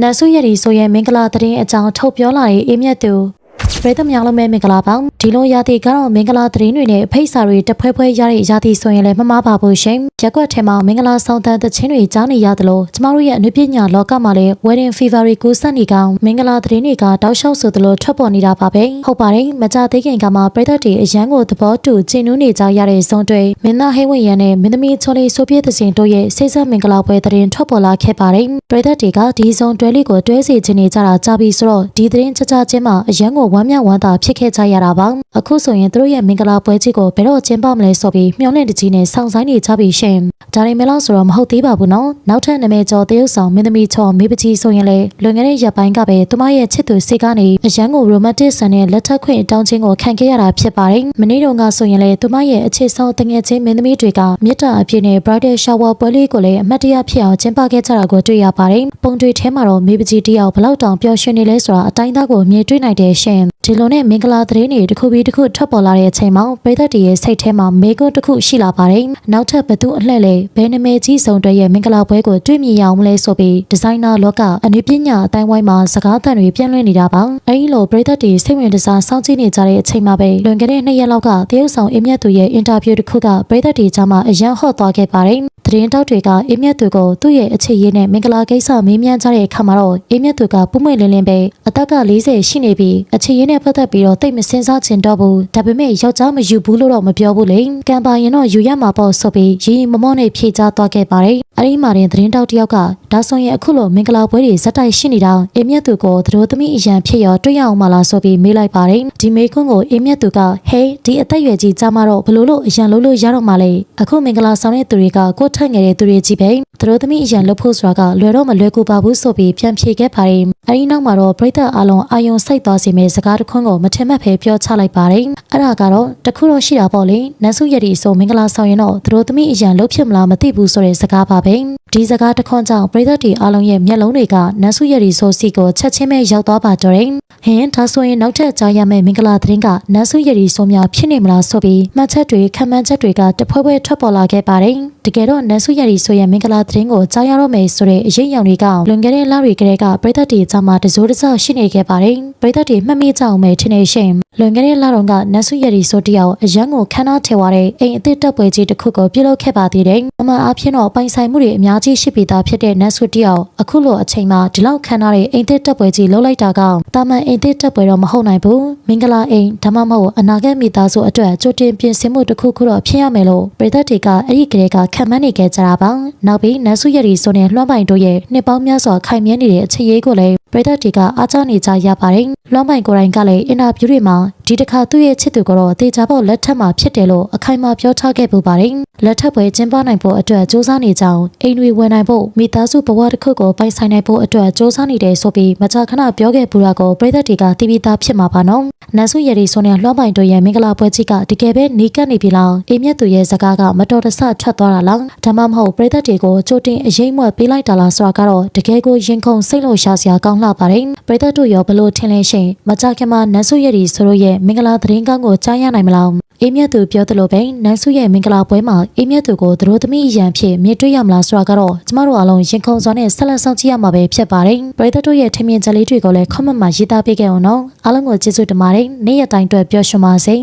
နန်ဆုရည်ဆိုရဲ့မင်္ဂလာသတင်းအကြောင်းထုတ်ပြောလာတဲ့အေးမြတ်သူ ပရိသတ်များလုံးပဲမင်္ဂလာပါဒီလိုရာသီကတော့မင်္ဂလာသတင်းတွေနဲ့အဖိတ်စာတွေတဖွဲဖွဲရတဲ့ရာသီဆိုရင်လည်းမမှားပါဘူးရှင်ရက်ကွက်ထဲမှာမင်္ဂလာဆောင်တဲ့သချင်းတွေကြားနေရသလိုကျမတို့ရဲ့အနုပညာလောကမှာလည်း wedding fever တွေကူးစက်နေကောင်မင်္ဂလာသတင်းတွေကတောက်လျှောက်ဆိုသလိုထွက်ပေါ်နေတာပါပဲဟုတ်ပါတယ်မကြသေးခင်ကမှပရိသတ်တွေအရန်ကိုသဘောတူကျင်းနူးနေကြရတဲ့ဇုံတွေမင်းသားဟိဝင့်ရန်နဲ့မင်းသမီးချော်လေးဆိုပြည့်သစဉ်တို့ရဲ့စိတ်ဆက်မင်္ဂလာပွဲသတင်းထွက်ပေါ်လာခဲ့ပါတယ်ပရိသတ်တွေကဒီဇုံတွဲလေးကိုတွဲစီခြင်းနေကြတာကြားပြီးဆိုတော့ဒီသတင်းချာချာချင်းမှာအရန်ကိုဝမ်းမြောက်ဝမ်းသာဖြစ်ခဲ့ကြရတာပါအခုဆိုရင်သူတို့ရဲ့မင်္ဂလာပွဲကြီးကိုဘယ်တော့ကျင်းပမလဲဆိုပြီးမျှော်လင့်တကြီးနဲ့စောင့်ဆိုင်နေကြပြီရှင် ဒါရင်မဲလို့ဆိုတော့မဟုတ်သေးပါဘူးနော်နောက်ထပ်နာမည်ကျော်တရုတ်ဆောင်မင်းသမီးချော်မေပကြီးဆိုရင်လေလွန်ခဲ့တဲ့ရက်ပိုင်းကပဲသူမရဲ့ချစ်သူစိတ်ကနေအရန်ကိုရိုမန်တစ်ဆန်နဲ့လက်ထပ်ခွင့်တောင်းခြင်းကိုခံခဲ့ရတာဖြစ်ပါတယ်မနေ့တုန်းကဆိုရင်လေသူမရဲ့အခြေဆုံးတငယ်ချင်းမင်းသမီးတွေကမြစ်တာအပြည့်နဲ့ bridal shower ပွဲလေးကိုလည်းအမတ်တရဖြစ်အောင်ကျင်းပခဲ့ကြတာကိုတွေ့ရပါတယ်ပုံတွေထဲမှာတော့မေပကြီးတယောက်ဘလောက်တောင်ပျော်ရွှင်နေလဲဆိုတာအတိုင်းသားကိုမြင်တွေ့နိုင်တယ်ရှင် ဒီလိုနဲ့မင်္ဂလာသတင်းတွေတစ်ခုပြီးတစ်ခုထွက်ပေါ်လာတဲ့အချိန်မှာပရိသတ်တွေရဲ့စိတ်ထဲမှာမေကွန်းတစ်ခုရှိလာပါတယ်နောက်ထပ်ဘသူအလှည့်လဲဘယ်နမဲကြီးစုံတွေရဲ့မင်္ဂလာပွဲကိုတွေ့မြင်ရအောင်မလဲဆိုပြီးဒီဇိုင်နာလောကအနုပညာအတိုင်းဝိုင်းမှာစကားသံတွေပြန့်လွှင့်နေတာပါအဲဒီလိုပရိသတ်တွေစိတ်ဝင်စားစောင့်ကြည့်နေကြတဲ့အချိန်မှာပဲလွန်ခဲ့တဲ့နှစ်ရက်လောက်ကတရုတ်ဆောင်အင်းမြတ်သူရဲ့အင်တာဗျူးတစ်ခုကပရိသတ်တွေကြားမှာအရန်ဟော့သွားခဲ့ပါတယ် သတင်းတောက်တွေကအေးမြတ်သူကိုသူ့ရဲ့အခြေရေးနဲ့မင်္ဂလာကိစ္စမေးမြန်းကြတဲ့အခါမှာတော့အေးမြတ်သူကပုံမှန်လင်းလင်းပဲအသက်က40ရှိနေပြီးအခြေရေးနဲ့ပတ်သက်ပြီးတော့တိတ်မစင်စားချင်တော့ဘူးဒါပေမဲ့ယောက်ျားမယူဘူးလို့တော့မပြောဘူးလေကံပါရင်တော့ယူရမှာပေါ့ဆိုပြီးရီရီမမောနဲ့ဖြေချသွားခဲ့ပါတယ် အဲ့ဒီမှာတင်သတင်းတောက်တယောက်ကဒါဆိုရင်အခုလိုမင်္ဂလာပွဲတွေဇက်တိုက်ရှိနေတာအေးမြတ်သူကိုသတို့သမီးအရန်ဖြစ်ရောတွေ့ရအောင်မလားဆိုပြီးမေးလိုက်ပါတယ်ဒီမေးခွန်းကိုအေးမြတ်သူကဟေးဒီအသက်ရွယ်ကြီးကြားမှာတော့ဘလို့လို့အရန်လို့လို့ရတော့မှလေအခုမင်္ဂလာဆောင်တဲ့သူတွေကကိုယ်ထက်ငယ်တဲ့သူတွေကြီးပဲသတို့သမီးအရန်လို့ဖို့ဆိုတာကလွယ်တော့မလွယ်ကူပါဘူးဆိုပြီးပြန်ဖြေခဲ့ပါတယ်အဲဒီနောက်မှာတော့ပြိတ္တအလုံးအာယုံစိတ်သွားစေမယ့်စကားတစ်ခွန်းကိုမထင်မှတ်ဖဲပြောချလိုက်ပါတယ်အဲ့ဒါကတော့တခုတော့ရှိတာပေါ့လေနန်းစုရည်ဒီဆိုမင်္ဂလာဆောင်ရင်တော့သတို့သမီးအရန်လို့ဖြစ်မလားမသိဘူးဆိုတဲ့စကားပါပဲဒီစကားတစ်ခွန်းကြောင့်ပြိတ္တတီအလုံးရဲ့မျက်လုံးတွေကနန်းစုရည်ဒီဆိုစီကိုချက်ချင်းပဲရောက်သွားပါတော့တယ်ဟင်ဒါဆိုရင်နောက်ထပ်ကြားရမယ့်မင်္ဂလာသတင်းကနန်းစုရည်ဒီဆိုများဖြစ်နေမလားဆိုပြီးမှတ်ချက်တွေခံမှန်းချက်တွေကတဖွဲဖွဲထွက်ပေါ်လာခဲ့ပါတယ် တကယ်တော့နန်းစုရည်ဆိုရဲ့မင်္ဂလာသတင်းကိုကြားရတော့မယ်ဆိုတဲ့အရေးအယံတွေကလွန်ခဲ့တဲ့လတွေကတည်းကပြည်သက်တွေကြားမှာတစိုးတစရှိနေခဲ့ပါတယ်ပြည်သက်တွေမှတ်မိကြအောင်ပဲထင်နေရှင်လွန်ခဲ့တဲ့လတုန်းကနန်းစုရည်ဆိုတယောက်အရန်ကိုခန်းနာထဲဝါတဲ့အိမ်အသစ်တက်ပွဲကြီးတစ်ခုကိုပြုလုပ်ခဲ့ပါသေးတယ်အမှန်အားဖြင့်တော့ပိုင်ဆိုင်မှုတွေအများကြီးရှိပြီးသားဖြစ်တဲ့နန်းစုတယောက်အခုလိုအချိန်မှာဒီလောက်ခန်းနာတဲ့အိမ်သစ်တက်ပွဲကြီးလုပ်လိုက်တာကတာမန်အိမ်သစ်တက်ပွဲတော့မဟုတ်နိုင်ဘူးမင်္ဂလာအိမ်ဒါမှမဟုတ်အနာဂတ်မိသားစုအတွက်ကြိုတင်ပြင်ဆင်မှုတစ်ခုခုတော့ဖြစ်ရမယ်လို့ပြည်သက်တွေကအဲ့ဒီကလေးကခံမှန်းနေခဲ့ကြတာပါနောက်ပြီးနန်းစုရည်ဆိုတဲ့လွှမ်းပိုင်တို့ရဲ့နှစ်ပေါင်းများစွာခိုင်မြဲနေတဲ့အခြေရေးကိုလည်းပရိသတ်တွေကအားကျနေကြရပါတယ်။လွန်ပိုင်ကိုရိုင်းကလည်းအင်တာဗျူးတွေမှာဒီတစ်ခါသူ့ရဲ့ချစ်သူကတော့တေချာပေါက်လက်ထပ်မှာဖြစ်တယ်လို့အခိုင်အမာပြောထားခဲ့ပူပါတယ်။လက်ထပ်ပွဲကျင်းပနိုင်ဖို့အတွက်စူးစမ်းနေကြောင်းအိမ်တွေဝင်နိုင်ဖို့မိသားစုဘဝတစ်ခုကိုပိုင်ဆိုင်နိုင်ဖို့အတွက်စူးစမ်းနေတယ်ဆိုပြီးမကြာခဏပြောခဲ့ပူတာကိုပရိသတ်တွေကသိပြီးသားဖြစ်မှာပါနော်။နန်စုရရီဆိုနေလွန်ပိုင်တို့ရဲ့မင်္ဂလာပွဲကြီးကတကယ်ပဲနေကပ်နေပြီလား။အိမ်မြတ်သူရဲ့ဇကားကမတော်တဆထွက်သွားတာလား။ဒါမှမဟုတ်ပရိသတ်တွေကိုချိုတင်အရေးမွက်ပေးလိုက်တာလားဆိုတာကတော့တကယ်ကိုရင်ခုန်စိတ်လုံရှားစရာကောင်းလှပါတယ်ပြည်သက်တို့ရောဘလို့ထင်လဲရှင်မကြခင်မှာနန်းစုရည်ဆိုတို့ရဲ့မင်္ဂလာသတင်းကောင်းကိုကြားရနိုင်မလားအေးမြတ်သူပြောသလိုပဲနန်းစုရဲ့မင်္ဂလာပွဲမှာအေးမြတ်သူကိုသတို့သမီးအရန်ဖြစ်မြင်တွေ့ရမလားဆိုတာကတော့ကျမတို့အားလုံးရင်ခုန်စွာနဲ့ဆက်လက်ဆောင်ကြည့်ရမှာပဲဖြစ်ပါတယ်ပရိသတ်တို့ရဲ့ထင်မြင်ချက်လေးတွေကိုလည်း comment မှာရေးသားပေးခဲ့အောင်နော်အားလုံးကိုကျေးဇူးတင်ပါတယ်နေ့ရက်တိုင်းအတွက်ပျော်ရွှင်ပါစေ